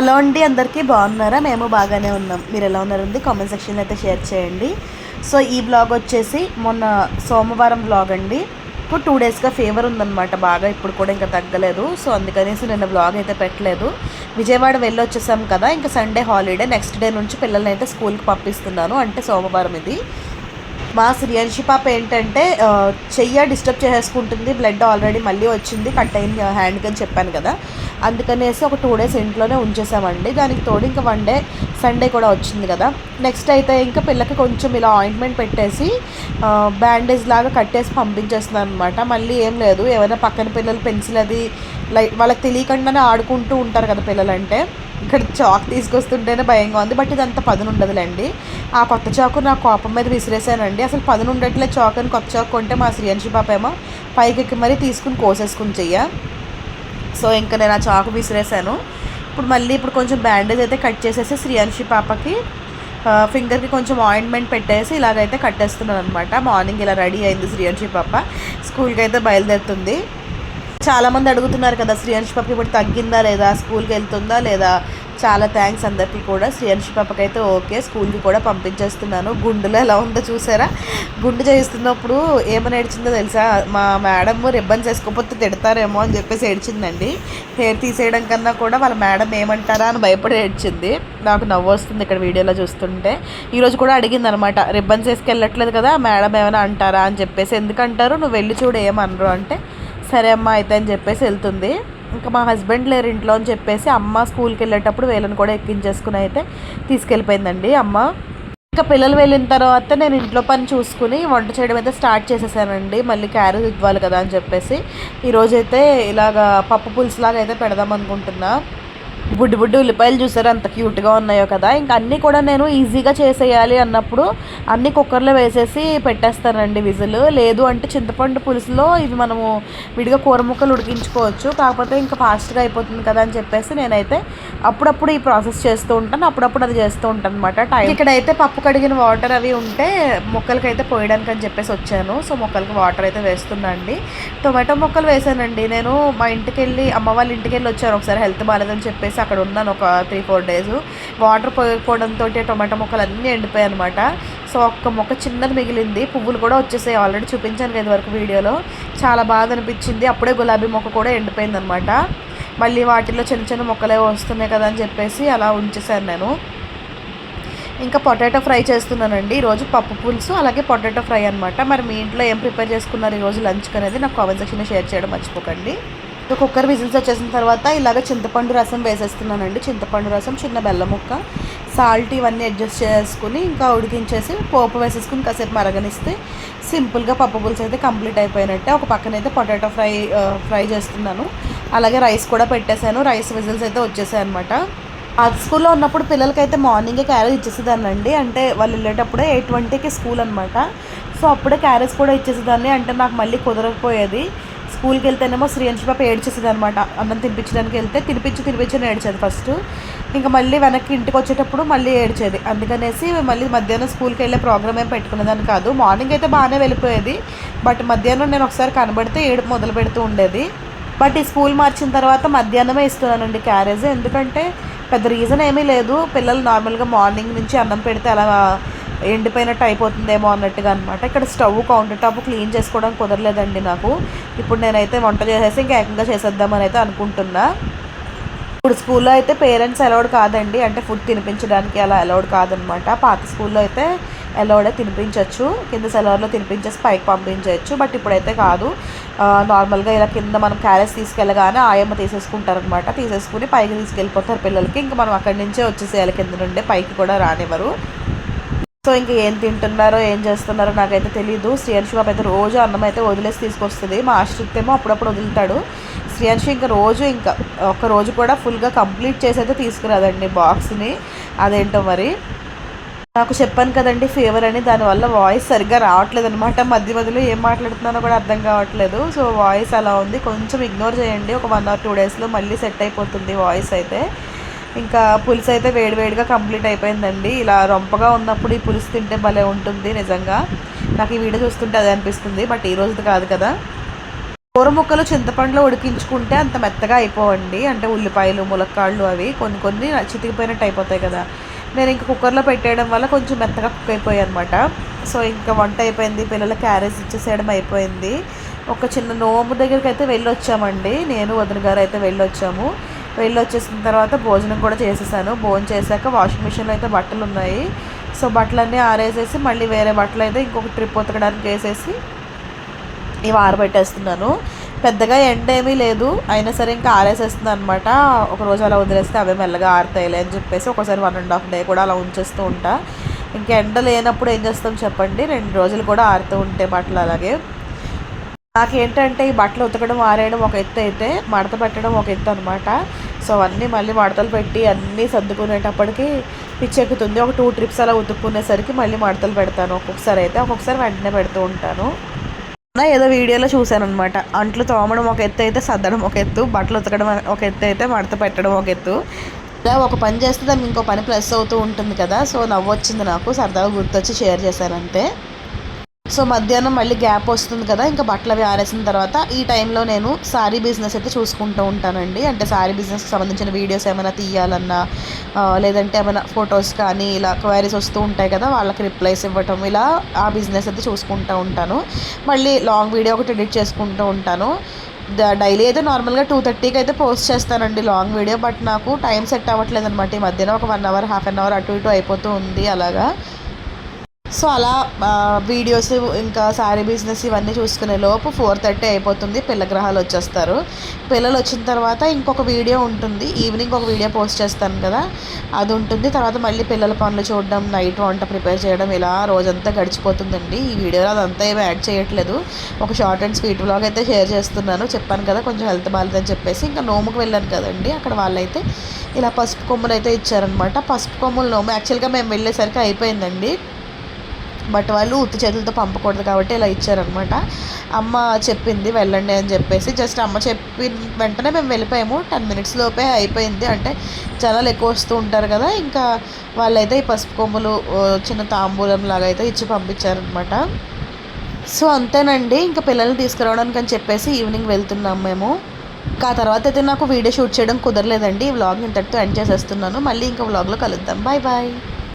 Hello అండి అందరికీ బాగున్నారా? మేము బాగానే ఉన్నాం. మీరు ఎలా ఉన్నారండి కామెంట్ సెక్షన్లో అయితే షేర్ చేయండి. సో ఈ బ్లాగ్ వచ్చేసి మొన్న సోమవారం బ్లాగ్ అండి. ఇప్పుడు టూ డేస్గా ఫీవర్ ఉందన్నమాట. బాగా ఇప్పుడు కూడా ఇంకా తగ్గలేదు. సో అందుకనేసి నిన్న బ్లాగ్ అయితే పెట్టలేదు. విజయవాడ వెళ్ళి వచ్చేసాం కదా. ఇంకా సండే హాలిడే. నెక్స్ట్ డే నుంచి పిల్లల్ని అయితే స్కూల్కి పంపిస్తున్నాను. అంటే సోమవారం ఇది. మా శ్రీయాంశి పాప ఏంటంటే చెయ్య డిస్టర్బ్ చేసేసుకుంటుంది. బ్లడ్ ఆల్రెడీ మళ్ళీ వచ్చింది. కట్ అయింది. హ్యాండ్కి అని చెప్పాను కదా. అందుకనేసి ఒక టూ డేస్ ఇంట్లోనే ఉంచేసామండి. దానికి తోడు ఇంకా వన్ డే సండే కూడా వచ్చింది కదా. నెక్స్ట్ అయితే ఇంకా పిల్లకి కొంచెం ఇలా ఆయింట్మెంట్ పెట్టేసి బ్యాండేజ్ లాగా కట్టేసి పంపించేస్తున్నాను అనమాట మళ్ళీ ఏం లేదు. ఏమైనా పక్కన పిల్లలు పెన్సిల్ అది లైట్ వాళ్ళకి తెలియకుండానే ఆడుకుంటూ ఉంటారు కదా పిల్లలంటే. ఇక్కడ చాక్ తీసుకొస్తుంటేనే భయంగా ఉంది. బట్ ఇది అంత పదును ఉండదులేండి. ఆ కొత్త చాకు నా కోపం మీద విసిరేసానండి అసలు పదును ఉండట్లే చాక్ అని కొత్త చాకు కొంటే మా శ్రీయాంశి పాప ఏమో పైకి మరీ తీసుకుని కోసేసుకుని చెయ్య. సో ఇంకా నేను ఆ చాకు విసిరేసాను ఇప్పుడు మళ్ళీ ఇప్పుడు కొంచెం బ్యాండేజ్ అయితే కట్ చేసేసి శ్రీయాంశి పాపకి ఫింగర్కి కొంచెం ఆయింట్మెంట్ పెట్టేసి ఇలాగైతే కట్టేస్తున్నాను అనమాట మార్నింగ్ ఇలా రెడీ అయింది శ్రీయాంశి పాప. స్కూల్కి అయితే బయలుదేరుతుంది. చాలామంది అడుగుతున్నారు కదా శ్రీయాంశి పాపకి ఇప్పుడు తగ్గిందా లేదా? స్కూల్కి వెళ్తుందా లేదా? చాలా థ్యాంక్స్ అందరికీ కూడా. శ్రీయాంశి పాపకైతే ఓకే. స్కూల్కి కూడా పంపించేస్తున్నాను. గుండెలో ఎలా ఉందో చూసారా? గుండు చేస్తున్నప్పుడు ఏమని ఏడ్చిందో తెలుసా? మా మేడం రిబ్బన్స్ వేసుకోకపోతే తిడతారేమో అని చెప్పేసి ఏడ్చిందండి. హెయిర్ తీసేయడం కన్నా కూడా వాళ్ళ మేడం ఏమంటారా అని భయపడి ఏడ్చింది. నాకు నవ్వు వస్తుంది ఇక్కడ వీడియోలో చూస్తుంటే. ఈరోజు కూడా అడిగింది అనమాట రిబ్బన్స్ వేసుకెళ్ళట్లేదు కదా మేడం ఏమైనా అంటారా? అని చెప్పేసి. ఎందుకంటారు? నువ్వు వెళ్ళి చూడు ఏమనరు. అంటే సరే అమ్మా అయితే అని చెప్పేసి వెళ్తుంది. ఇంకా మా హస్బెండ్ లేరు ఇంట్లో అని చెప్పేసి అమ్మ స్కూల్కి వెళ్ళేటప్పుడు వీళ్ళని కూడా ఎక్కించేసుకుని అయితే తీసుకెళ్ళిపోయిందండి అమ్మ. ఇంకా పిల్లలు వెళ్ళిన తర్వాత నేను ఇంట్లో పని చూసుకుని వంట చేయడం అయితే స్టార్ట్ చేసేసానండి. మళ్ళీ క్యారెట్ ఇవ్వాలి కదా అని చెప్పేసి. ఈరోజైతే ఇలాగా పప్పు పులుసు లాగా అయితే పెడదాం అనుకుంటున్నా. బుడ్డి బుడ్డి ఉల్లిపాయలు చూసారు? అంత క్యూట్గా ఉన్నాయో కదా. ఇంకా అన్నీ కూడా నేను ఈజీగా చేసేయాలి అన్నప్పుడు అన్నీ కుక్కర్లో వేసేసి పెట్టేస్తానండి విజిల్. లేదు అంటే చింతపండు పులుసులో ఇవి మనము విడిగా కూర ముక్కలు ఉడికించుకోవచ్చు. కాకపోతే ఇంకా ఫాస్ట్గా అయిపోతుంది కదా అని చెప్పేసి నేనైతే అప్పుడప్పుడు ఈ ప్రాసెస్ చేస్తూ ఉంటాను. అప్పుడప్పుడు అది చేస్తూ ఉంటాను అనమాట టైం ఇక్కడైతే పప్పు కడిగిన వాటర్ అవి ఉంటే మొక్కలకైతే పోయడానికి అని చెప్పేసి వచ్చాను. సో మొక్కలకి వాటర్ అయితే వేస్తున్నాండి టొమాటో మొక్కలు వేసానండి. నేను మా ఇంటికి వెళ్ళి అమ్మ వాళ్ళ ఇంటికి వెళ్ళి వచ్చాను ఒకసారి హెల్త్ బాగాలేదని చెప్పేసి అక్కడ ఉన్నాను ఒక త్రీ ఫోర్ డేస్ వాటర్ పోయకపోవడంతో టొమాటో మొక్కలు అన్నీ ఎండిపోయాయి అనమాట సో ఒక్క మొక్క చిన్నది మిగిలింది. పువ్వులు కూడా వచ్చేసాయి. ఆల్రెడీ చూపించాను కదా వరకు వీడియోలో. చాలా బాధ అనిపించింది. అప్పుడే గులాబీ మొక్క కూడా ఎండిపోయింది అనమాట మళ్ళీ వాటిలో చిన్న చిన్న మొక్కలే వస్తున్నాయి కదా అని చెప్పేసి అలా ఉంచేసాను నేను. ఇంకా పొటాటో ఫ్రై చేస్తున్నానండి. ఈరోజు పప్పు పులుసు అలాగే పొటాటో ఫ్రై అనమాట మరి మీ ఇంట్లో ఏం ప్రిపేర్ చేసుకున్నారు ఈరోజు లంచ్కి అనేది నాకు కామెంట్ సెక్షన్లో షేర్ చేయడం మర్చిపోకండి. కుక్కర్ విజిల్స్ వచ్చేసిన తర్వాత ఇలాగ చింతపండు రసం వేసేస్తున్నానండి. చింతపండు రసం చిన్న బెల్లం ముక్క సాల్ట్ ఇవన్నీ అడ్జస్ట్ చేసుకుని ఇంకా ఉడికించేసి పోపు వేసేసుకుని కాసేపు మరగనిస్తే సింపుల్గా పప్పు పులుసు అయితే కంప్లీట్ అయిపోయినట్టే. ఒక పక్కన అయితే పొటాటో ఫ్రై ఫ్రై చేస్తున్నాను. అలాగే రైస్ కూడా పెట్టేశాను. రైస్ విజిల్స్ అయితే వచ్చేసాయి అనమాట ఆ స్కూల్లో ఉన్నప్పుడు పిల్లలకైతే మార్నింగే క్యారేజ్ ఇచ్చేసేదాన్నండి. అంటే వాళ్ళు వెళ్ళేటప్పుడే ఎయిట్ ట్వంటీకి స్కూల్ అనమాట సో అప్పుడే క్యారేజ్ కూడా ఇచ్చేసేదాన్ని. అంటే నాకు మళ్ళీ కుదరకపోయేది. స్కూల్కి వెళ్తేనేమో శ్రీయంశి పాప ఏడ్చేసేది అనమాట అన్నం తినిపించడానికి వెళ్తే తినిపించి తినిపించి ఏడ్చేది ఫస్ట్. ఇంకా మళ్ళీ వెనక్కి ఇంటికి వచ్చేటప్పుడు మళ్ళీ ఏడ్చేది. అందుకనేసి మళ్ళీ మధ్యాహ్నం స్కూల్కి వెళ్ళే ప్రోగ్రామ్ ఏం పెట్టుకునేదాన్ని కాదు. మార్నింగ్ అయితే బాగానే వెళ్ళిపోయేది. బట్ మధ్యాహ్నం నేను ఒకసారి కనబడితే ఏడు మొదలు పెడుతూ ఉండేది. బట్ ఈ స్కూల్ మార్చిన తర్వాత మధ్యాహ్నమే ఇస్తున్నానండి క్యారేజ్. ఎందుకంటే పెద్ద రీజన్ ఏమీ లేదు. పిల్లలు నార్మల్గా మార్నింగ్ నుంచి అన్నం పెడితే అలా ఎండిపోయినట్టు అయిపోతుందేమో అన్నట్టుగా అనమాట ఇక్కడ స్టవ్ కౌంటర్ టాప్ క్లీన్ చేసుకోవడానికి కుదరలేదండి నాకు. ఇప్పుడు నేనైతే వంట చేసేసి ఇంకా ఏకంగా చేసేద్దామని అయితే అనుకుంటున్నా. ఇప్పుడు స్కూల్లో అయితే పేరెంట్స్ అలౌడ్ కాదండి. అంటే ఫుడ్ తినిపించడానికి అలా అలౌడ్ కాదనమాట పాత స్కూల్లో అయితే అలౌడే తినిపించవచ్చు కింద సెలవర్లో తినిపించేసి పైకి పంపించవచ్చు బట్ ఇప్పుడైతే కాదు. నార్మల్గా ఇలా కింద మనం క్యారెట్స్ తీసుకెళ్ళగానే ఆయమ్మ తీసేసుకుంటారనమాట తీసేసుకుని పైకి తీసుకెళ్ళిపోతారు పిల్లలకి. ఇంకా మనం అక్కడి నుంచే వచ్చేసేయాలి. కింద నుండే పైకి కూడా రానివ్వరు. సో ఇంక ఏం తింటున్నారో ఏం చేస్తున్నారో నాకైతే తెలియదు శ్రీయాంశి బాబు అయితే రోజు అన్నం అయితే వదిలేసి తీసుకొస్తుంది. మా ఆశ్రిత్ ఏమో అప్పుడప్పుడు వదులుతాడు. శ్రీయాంశి ఇంకా రోజు ఇంకా ఒక రోజు కూడా ఫుల్గా కంప్లీట్ చేసి అయితే తీసుకురాదండి బాక్స్ని. అదేంటో మరి? నాకు చెప్పాను కదండి ఫీవర్ అని దానివల్ల వాయిస్ సరిగ్గా రావట్లేదు అనమాట మధ్య మధ్యలో ఏం మాట్లాడుతున్నానో కూడా అర్థం కావట్లేదు. సో వాయిస్ అలా ఉంది. కొంచెం ఇగ్నోర్ చేయండి. ఒక వన్ ఆర్ టూ డేస్లో మళ్ళీ సెట్ అయిపోతుంది వాయిస్ అయితే. ఇంకా పులుసు అయితే వేడివేడిగా కంప్లీట్ అయిపోయిందండి. ఇలా రొంపగా ఉన్నప్పుడు ఈ పులుసు తింటే భలే ఉంటుంది నిజంగా. నాకు ఈ వీడియో చూస్తుంటే అదే అనిపిస్తుంది బట్ ఈ రోజుది కాదు కదా. కూర ముక్కలు చింతపండులో ఉడికించుకుంటే అంత మెత్తగా అయిపోవండి. అంటే ఉల్లిపాయలు ములక్కాళ్ళు అవి కొన్ని కొన్ని చితికిపోయినట్టు అయిపోతాయి కదా. నేను ఇంకా కుక్కర్లో పెట్టేయడం వల్ల కొంచెం మెత్తగా కుక్ అయిపోయాయి అనమాట సో ఇంకా వంట అయిపోయింది. పిల్లల క్యారేజ్ ఇచ్చేసేయడం అయిపోయింది. ఒక చిన్న నోము దగ్గరికి అయితే వెళ్ళొచ్చామండి. నేను వదిన గారు అయితే వెళ్ళొచ్చాము. వెళ్ళి వచ్చేసిన తర్వాత భోజనం కూడా చేసేసాను. భోజనం చేశాక వాషింగ్ మిషన్లో అయితే బట్టలు ఉన్నాయి. సో బట్టలన్నీ ఆరేసేసి మళ్ళీ వేరే బట్టలు అయితే ఇంకొక ట్రిప్ ఉతకడానికి వేసేసి ఇవి ఆరబెట్టేస్తున్నాను పెద్దగా ఎండ ఏమీ లేదు. అయినా సరే ఇంకా ఆరేసేస్తుంది అనమాట ఒక రోజు అలా వదిలేస్తే అవే మెల్లగా ఆరుతాయిలే అని చెప్పేసి ఒకసారి వన్ అండ్ హాఫ్ డే కూడా అలా ఉంచేస్తూ ఉంటా. ఇంకా ఎండ లేనప్పుడు ఏం చేస్తాం చెప్పండి? రెండు రోజులు కూడా ఆరుతూ ఉంటే బట్టలు అలాగే. నాకేంటంటే ఈ బట్టలు ఉతకడం ఆరేయడం ఒక ఎత్తు అయితే మడత పెట్టడం ఒక ఎత్తు అనమాట సో అవన్నీ మళ్ళీ మడతలు పెట్టి అన్నీ సర్దుకునేటప్పటికి పిచ్చెక్కుతుంది. ఒక టూ ట్రిప్స్ అలా ఉతుక్కునేసరికి మళ్ళీ మడతలు పెడతాను. ఒక్కొక్కసారి అయితే ఒక్కొక్కసారి వెంటనే పెడుతూ ఉంటాను. ఏదో వీడియోలో చూశాను అనమాట అంట్లు తోమడం ఒక ఎత్తు అయితే సర్దడం ఒక ఎత్తు బట్టలు ఉతకడం ఒక ఎత్తు అయితే మడత పెట్టడం ఒక ఎత్తు. ఇలా ఒక పని చేస్తే దానికి ఇంకో పని ప్లస్ అవుతూ ఉంటుంది కదా. సో నవ్వు వచ్చింది నాకు. సరదాగా గుర్తొచ్చి షేర్ చేశాను అంతే. సో మధ్యాహ్నం మళ్ళీ గ్యాప్ వస్తుంది కదా ఇంకా బట్టలు అవి ఆరేసిన తర్వాత ఈ టైంలో నేను శారీ బిజినెస్ అయితే చూసుకుంటూ ఉంటానండి. అంటే శారీ బిజినెస్కి సంబంధించిన వీడియోస్ ఏమైనా తీయాలన్నా లేదంటే ఏమైనా ఫొటోస్ కానీ ఇలా క్వైరీస్ వస్తూ ఉంటాయి కదా వాళ్ళకి రిప్లైస్ ఇవ్వటం ఇలా ఆ బిజినెస్ అయితే చూసుకుంటూ ఉంటాను. మళ్ళీ లాంగ్ వీడియో ఒకటి ఎడిట్ చేసుకుంటూ ఉంటాను. డైలీ అయితే నార్మల్గా టూ థర్టీకి అయితే పోస్ట్ చేస్తానండి లాంగ్ వీడియో బట్ నాకు టైం సెట్ అవ్వట్లేదు అనమాట ఈ మధ్యన ఒక one hour half an hour అటు ఇటు అయిపోతూ ఉంది అలాగా. సో అలా వీడియోస్ ఇంకా శారీ బిజినెస్ ఇవన్నీ చూసుకునే లోపు ఫోర్ థర్టీ అయిపోతుంది పిల్లగ్రహాలు వచ్చేస్తారు. పిల్లలు వచ్చిన తర్వాత ఇంకొక వీడియో ఉంటుంది ఈవినింగ్ ఒక వీడియో పోస్ట్ చేస్తాను కదా అది ఉంటుంది. తర్వాత మళ్ళీ పిల్లల పనులు చూడడం నైట్ వంట ప్రిపేర్ చేయడం ఇలా రోజంతా గడిచిపోతుందండి. ఈ వీడియోలో అదంతా ఏమి యాడ్ చేయట్లేదు. ఒక షార్ట్ అండ్ స్వీట్ బ్లాగ్ అయితే షేర్ చేస్తున్నాను. చెప్పాను కదా కొంచెం హెల్త్ బాగాలేదని చెప్పేసి ఇంకా నోముకు వెళ్ళాను కదండి. అక్కడ వాళ్ళైతే ఇలా పసుపు కొమ్ములు అయితే ఇచ్చారనమాట పసుపు కొమ్ములు నోము యాక్చువల్గా మేము వెళ్ళేసరికి అయిపోయిందండి. బట్ వాళ్ళు ఉత్తి చేతులతో పంపకూడదు కాబట్టి ఇలా ఇచ్చారనమాట. అమ్మ చెప్పింది వెళ్ళండి అని చెప్పేసి జస్ట్ అమ్మ చెప్పిన వెంటనే మేము వెళ్ళిపోయాము. టెన్ మినిట్స్ లోపే అయిపోయింది. అంటే జనాలు ఎక్కువ వస్తూ ఉంటారు కదా ఇంకా వాళ్ళైతే ఈ పసుపు కొమ్ములు చిన్న తాంబూలం లాగా అయితే ఇచ్చి పంపించారనమాట. సో అంతేనండి. ఇంకా పిల్లల్ని తీసుకురావడానికి అని చెప్పేసి ఈవినింగ్ వెళ్తున్నాం మేము. ఇంకా ఆ తర్వాత అయితే నాకు వీడియో షూట్ చేయడం కుదరలేదండి. ఈ వ్లాగ్ ఇంతటితో ఎండ్ చేసేస్తున్నాను. మళ్ళీ ఇంకా వ్లాగ్లో కలుద్దాం. Bye bye